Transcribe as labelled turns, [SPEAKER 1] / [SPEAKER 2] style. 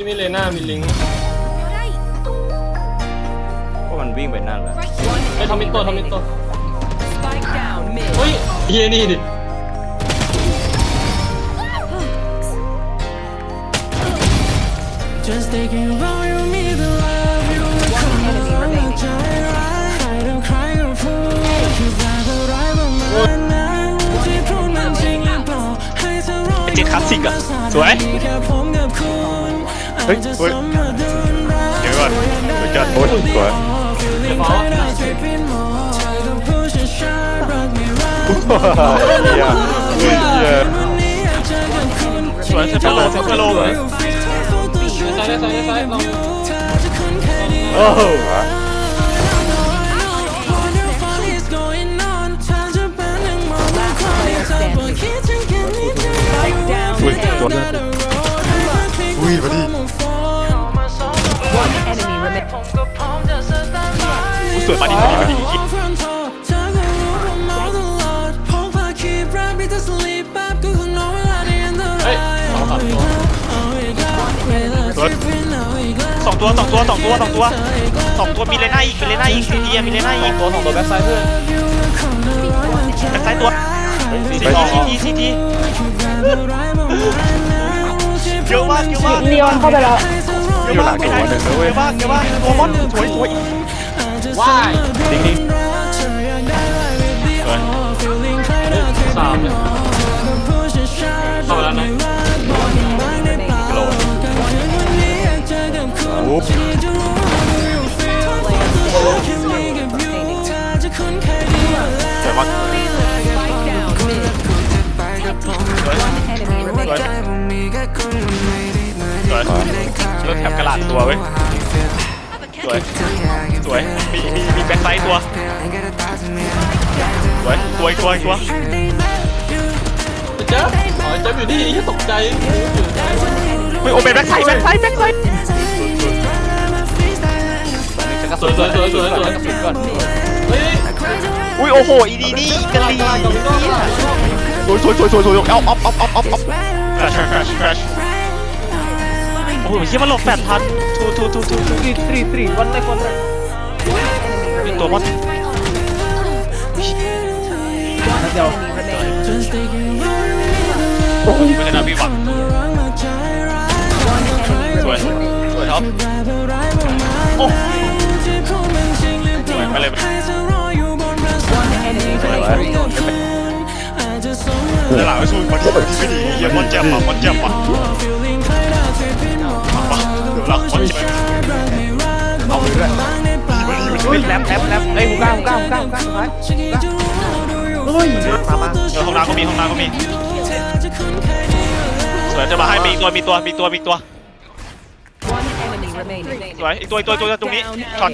[SPEAKER 1] ที่มีเลน่ามีลิงก์
[SPEAKER 2] ก็มันวิ่งไปนั่นแหละ
[SPEAKER 1] ไอ้ยทอมมินโตทอมมินโต
[SPEAKER 3] Spike down mid.
[SPEAKER 1] เฮ้ยเฮียนี่ดิ
[SPEAKER 4] Just thinking about you, me the love you
[SPEAKER 3] 1 enemy remaining.
[SPEAKER 4] ใจร้ายใครต้องใครก็พูดคิดว่าเธอร้ายประมาณนั้นที่พูดมันจริงหรือเปล่าให้เธอรอ
[SPEAKER 2] เป็นเจ็ดคลาสสิกอะสวย
[SPEAKER 4] แค่ผมกับคุณ
[SPEAKER 2] เดี๋ยวก่อนเดี๋ยวก่อนโอ้ยสวย
[SPEAKER 4] feeling ใครได้ใจพินหมอเธอต้องพูดช้าๆรักไม่รัก
[SPEAKER 2] เฮียเฮีย
[SPEAKER 4] วันนี้อยากเจอกับคุณ
[SPEAKER 2] สวยเซฟเฟอร์โลเซฟเฟอร์โลเลย
[SPEAKER 1] ซ้ายได้ซ้ายได้ซ้ายลอง
[SPEAKER 4] เธอจะคุ้นเคยดี
[SPEAKER 2] โอ้โห สวยมาดิมาดิมาดิ
[SPEAKER 1] เฮ้ยสองตัว
[SPEAKER 2] สองตัวสองตัวสองตัวสองตัวสองตัวมีเลน่าอีกมีเลน่าอีกทีทีมีเลน่าอีก
[SPEAKER 1] ตัวสองตัวแบ็คไซด์เพื่อน
[SPEAKER 2] แบ็คไซ้ายตัวซีทีซีทีซีทีเยอะมากเยอะมาก
[SPEAKER 5] เลียนเข้าไปแล้ว
[SPEAKER 2] เยอะมากไม่ได้เยวบ้างเยอะมางโอ้มอนสวยสวย
[SPEAKER 1] ว้าย
[SPEAKER 2] ดิ้งดิ้ง
[SPEAKER 1] สามเลยเข้าแล้วนะ
[SPEAKER 2] โล กแถบกระลาดตัวเว้ยสวยสวยมีมีมีแบ็คไซด์ตัวสวยตัวอีกตัวอีกตัว
[SPEAKER 1] เจ๊บอ๋อเจ๊บอยู่นี่ยี่ตกใจอยู่ไหน
[SPEAKER 2] เฮ้ยโอเป็นแบ็คไซด์แบ็คไซด์แบ็คไซด์
[SPEAKER 1] สวยสวยสวยสวยสวยก่อนเฮ้ย
[SPEAKER 2] อุ้ยโอ้โหอีนี่นี่กะลี
[SPEAKER 1] ตรงนี้ก็
[SPEAKER 2] สวยสวยสวยสวยสวยเอาเอาเอาเอาเอาเอาโอ้โหเฮียมันหลบแปดพันทูทูทูทูทู
[SPEAKER 5] three three three one like one like
[SPEAKER 2] มีตัวมอน
[SPEAKER 3] Enemy remaining.
[SPEAKER 2] ไม่ใช่นะพี่หวังสวยสวยท็อปโอ้สวยไปเลย
[SPEAKER 3] One enemy remaining.
[SPEAKER 2] เดี๋ยวหลังไปสู้มันดีไม่ดีเฮียมอนเจ็บอะมอนเจ็บอะเดี๋ยว หลังมอนเจ็บเอาไปด้วยดีมาดีมาดี
[SPEAKER 5] แลบแลบแลบเฮ้ยหูก้าหูก้าหูก้าหูก้าสุดท้ายเฮ้ยมามา
[SPEAKER 2] เดี๋ยวห้องน้ำก็มีห้องน้ำก็มีสวยจะมาให้มีตัวมีตัวมีตัวมีตัว
[SPEAKER 3] One enemy remaining.
[SPEAKER 2] สวยอีกตัวอีกตัวอีกตัวตรงนี้ช็อต